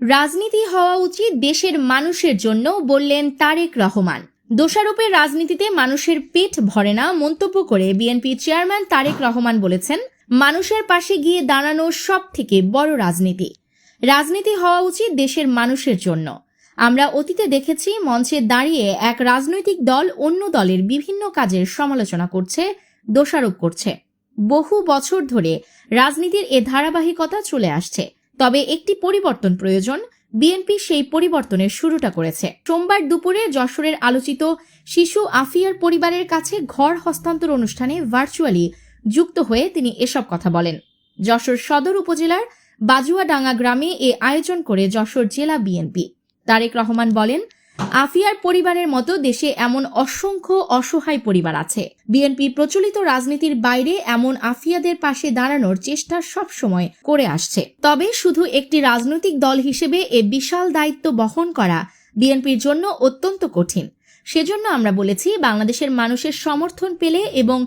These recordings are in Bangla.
রাজনীতি হওয়া উচিত দেশের মানুষের জন্য বললেন তারেক রহমান। দোষারোপের রাজনীতিতে মানুষের পেট ভরে না মন্তব্য করে বিএনপি চেয়ারম্যান তারেক রহমান বলেছেন, মানুষের পাশে গিয়ে দাঁড়ানো সব থেকে বড় রাজনীতি। রাজনীতি হওয়া উচিত দেশের মানুষের জন্য। আমরা অতীতে দেখেছি মঞ্চে দাঁড়িয়ে এক রাজনৈতিক দল অন্য দলের বিভিন্ন কাজের সমালোচনা করছে, দোষারোপ করছে। বহু বছর ধরে রাজনীতির এ ধারাবাহিকতা চলে আসছে। তবে একটি পরিবর্তন প্রয়োজন। বিএনপি সেই পরিবর্তনের শুরুটা করেছে। সোমবার দুপুরে যশোরের আলোচিত শিশু আফিয়ার পরিবারের কাছে ঘর হস্তান্তর অনুষ্ঠানে ভার্চুয়ালি যুক্ত হয়ে তিনি এসব কথা বলেন। যশোর সদর উপজেলার বাজুয়াডাঙ্গা গ্রামে এ আয়োজন করে যশোর জেলা বিএনপি। তারেক রহমান বলেন আফিয়ার পরিবারের মতো দেশে এমন অসংখ্য অসহায় পরিবার আছে। বিএনপি প্রচলিত রাজনীতির বাইরে এমন আফিয়াদের পাশে দাঁড়ানোর চেষ্টা সবসময় করে আসছে। তবে শুধু একটি রাজনৈতিক দল হিসেবে এ বিশাল দায়িত্ব বহন করা বিএনপির জন্য অত্যন্ত কঠিন। সেজন্য আমরা বলেছি, বাংলাদেশের মানুষের সমর্থন পেলে এবং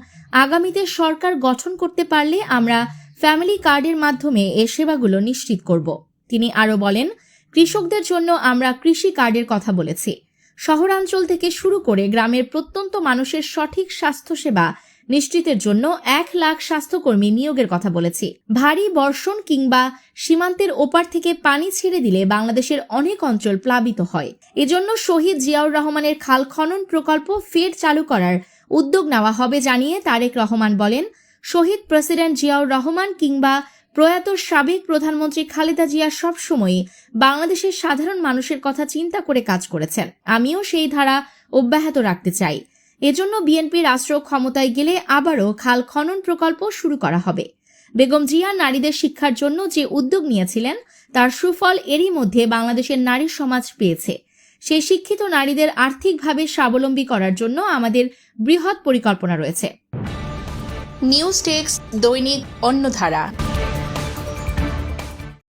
আগামীতে সরকার গঠন করতে পারলে আমরা ফ্যামিলি কার্ডের মাধ্যমে এ সেবাগুলো নিশ্চিত করব। তিনি আরও বলেন কৃষকদের জন্য আমরা কৃষি কার্ডের কথা বলেছি। শহরাঞ্চল থেকে শুরু করে গ্রামের প্রত্যন্ত মানুষের সঠিক স্বাস্থ্যসেবা নিশ্চিতের জন্য এক লাখ স্বাস্থ্যকর্মী নিয়োগের কথা বলেছি। ভারী বর্ষণ কিংবা সীমান্তের ওপার থেকে পানি ছেড়ে দিলে বাংলাদেশের অনেক অঞ্চল প্লাবিত হয়। এজন্য শহীদ জিয়াউর রহমানের খাল খনন প্রকল্প ফের চালু করার উদ্যোগ নেওয়া হবে জানিয়ে তারেক রহমান বলেন, শহীদ প্রেসিডেন্ট জিয়াউর রহমান কিংবা প্রয়াত সাবেক প্রধানমন্ত্রী খালেদা জিয়া সবসময়ই বাংলাদেশের সাধারণ মানুষের কথা চিন্তা করে কাজ করেছেন। আমিও সেই ধারা অব্যাহত রাখতে চাই। এজন্য বিএনপি রাষ্ট্র ক্ষমতায় গেলে আবারও খাল খনন প্রকল্প শুরু করা হবে। বেগম জিয়া নারীদের শিক্ষার জন্য যে উদ্যোগ নিয়েছিলেন, তার সুফল এরই মধ্যে বাংলাদেশের নারী সমাজ পেয়েছে। সেই শিক্ষিত নারীদের আর্থিকভাবে স্বাবলম্বী করার জন্য আমাদের বৃহৎ পরিকল্পনা রয়েছে। নিউজ টেক্স দৈনিক অন্যধারা